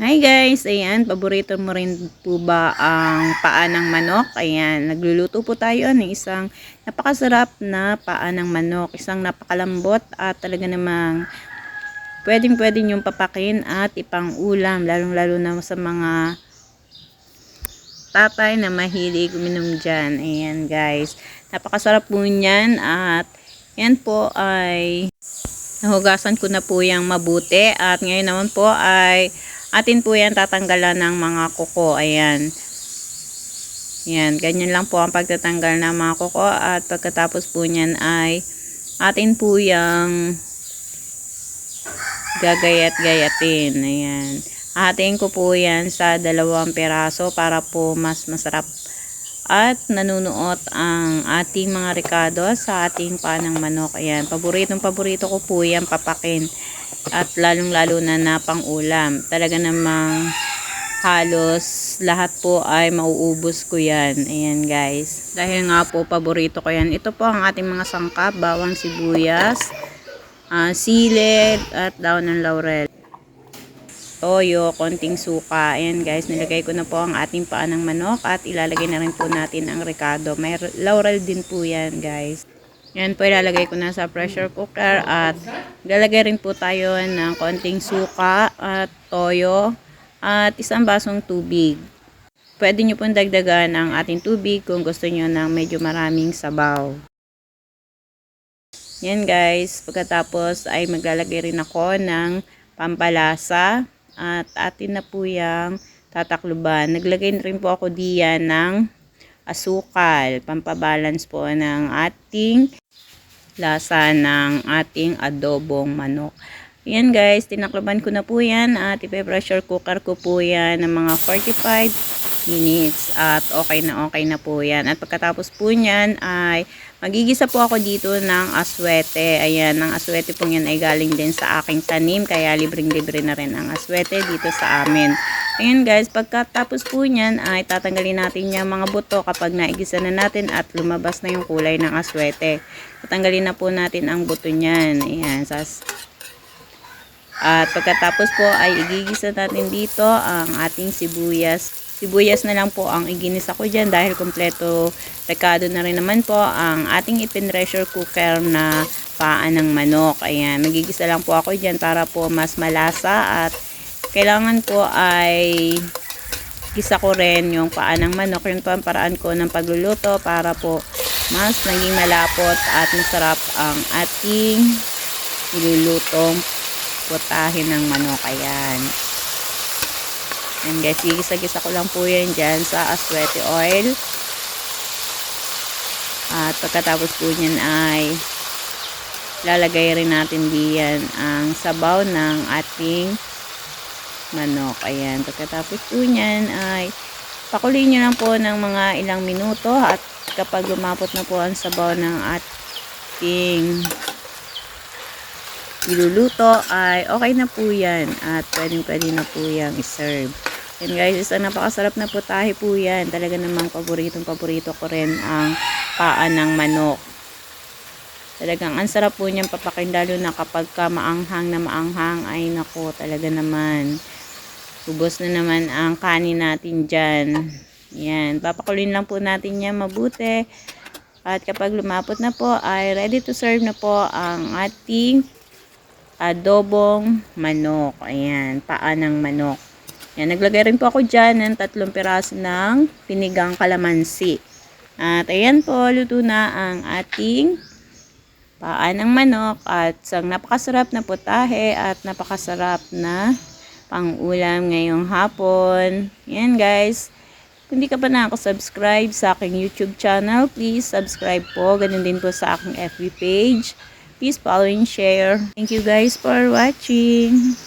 Hi guys, ayan, paborito mo rin po ba ang paa ng manok? Ayan, nagluluto po tayo ng isang napakasarap na paa ng manok. Isang napakalambot at talaga namang pwedeng pwede niyong papakin at ipang ulam, lalong lalo na sa mga tatay na mahilig uminom dyan. Ayan guys, napakasarap po niyan at yan po ay nahugasan ko na po yung mabuti at ngayon naman po ay atin po yan tatanggalan ng mga kuko. Ayan. Yan, ganyan lang po ang pagtatanggal ng mga kuko at pagkatapos po niyan ay atin po yung gagayat-gayatin. Ayan. Hatiin ko po yan sa dalawang peraso para po mas masarap at nanunuot ang ating mga ricado sa ating panang manok. Ayan, paboritong paborito ko po yan papakin at lalong lalo na na pang ulam. Talaga namang halos lahat po ay mauubos ko yan. Ayan guys. Dahil nga po paborito ko yan. Ito po ang ating mga sangkap, bawang sibuyas, ah, sili at daon ng laurel toyo, konting suka. Ayan guys, nilagay ko na po ang ating paa ng manok at ilalagay na rin po natin ang ricado. May laurel din po yan guys. Yan po ilalagay ko na sa pressure cooker at lalagay rin po tayo ng konting suka at toyo at isang basong tubig. Pwede nyo pong dagdagan ang ating tubig kung gusto nyo ng medyo maraming sabaw. Yan guys, pagkatapos ay maglalagay rin ako ng pampalasa at atin na po yung tatakluban. Naglagay na rin po ako diyan ng asukal, pampabalance po ng ating lasa ng ating adobong manok. Yan guys, tinakluban ko na po yan at ipe-pressure cooker ko po yan ng mga 45 minutes at okay na okay na po yan. At pagkatapos po niyan ay magigisa po ako dito ng aswete. Ayan, ang aswete po yan ay galing din sa aking tanim kaya libreng-libre na rin ang aswete dito sa amin. Ayan guys, pagkatapos po niyan ay tatanggalin natin yung mga buto kapag naigisa na natin at lumabas na yung kulay ng aswete. Tatanggalin na po natin ang buto niyan. Ayan, sas at pagkatapos po ay igigisa natin dito ang ating sibuyas. Sibuyas na lang po ang iginisa ko dyan dahil kompleto rekado na rin naman po ang ating ipin-pressure cooker na paa ng manok. Ayan, magigisa lang po ako dyan para po mas malasa at kailangan po ay gisa ko rin yung paa ng manok. Yun po ang paraan ko ng pagluluto para po mas naging malapot at masarap ang ating nilulutong putahin ng manok. Ayan. And guys, gigisa-gisa ko lang po yan dyan sa aswete oil. At pagkatapos po niyan ay lalagay rin natin diyan ang sabaw ng ating manok. Ayan. Pagkatapos po niyan ay pakuloyin nyo lang po ng mga ilang minuto at kapag lumapot na po ang sabaw ng ating iluluto ay okay na po yan at pwedeng pwede na po yan iserve. Yan guys, isang napakasarap na putahe po yan. Talaga namang paboritong paborito ko rin ang paa ng manok. Talagang ang sarap po niyan papakin lalo na kapag ka maanghang na maanghang ay nako talaga naman. Ubos na naman ang kanin natin dyan. Yan, papakulin lang po natin yan mabuti. At kapag lumapot na po ay ready to serve na po ang ating adobong manok. Ayan, paa ng manok. Ayan, naglagay rin po ako dyan ng tatlong piraso ng pinigang kalamansi. At ayan po, luto na ang ating paa ng manok at isang napakasarap na putahe at napakasarap na pang-ulam ngayong hapon. Ayan guys, kung di ka pa na ako subscribe sa aking YouTube channel, please subscribe po. Ganun din po sa aking FB page. Please follow and share. Thank you guys for watching.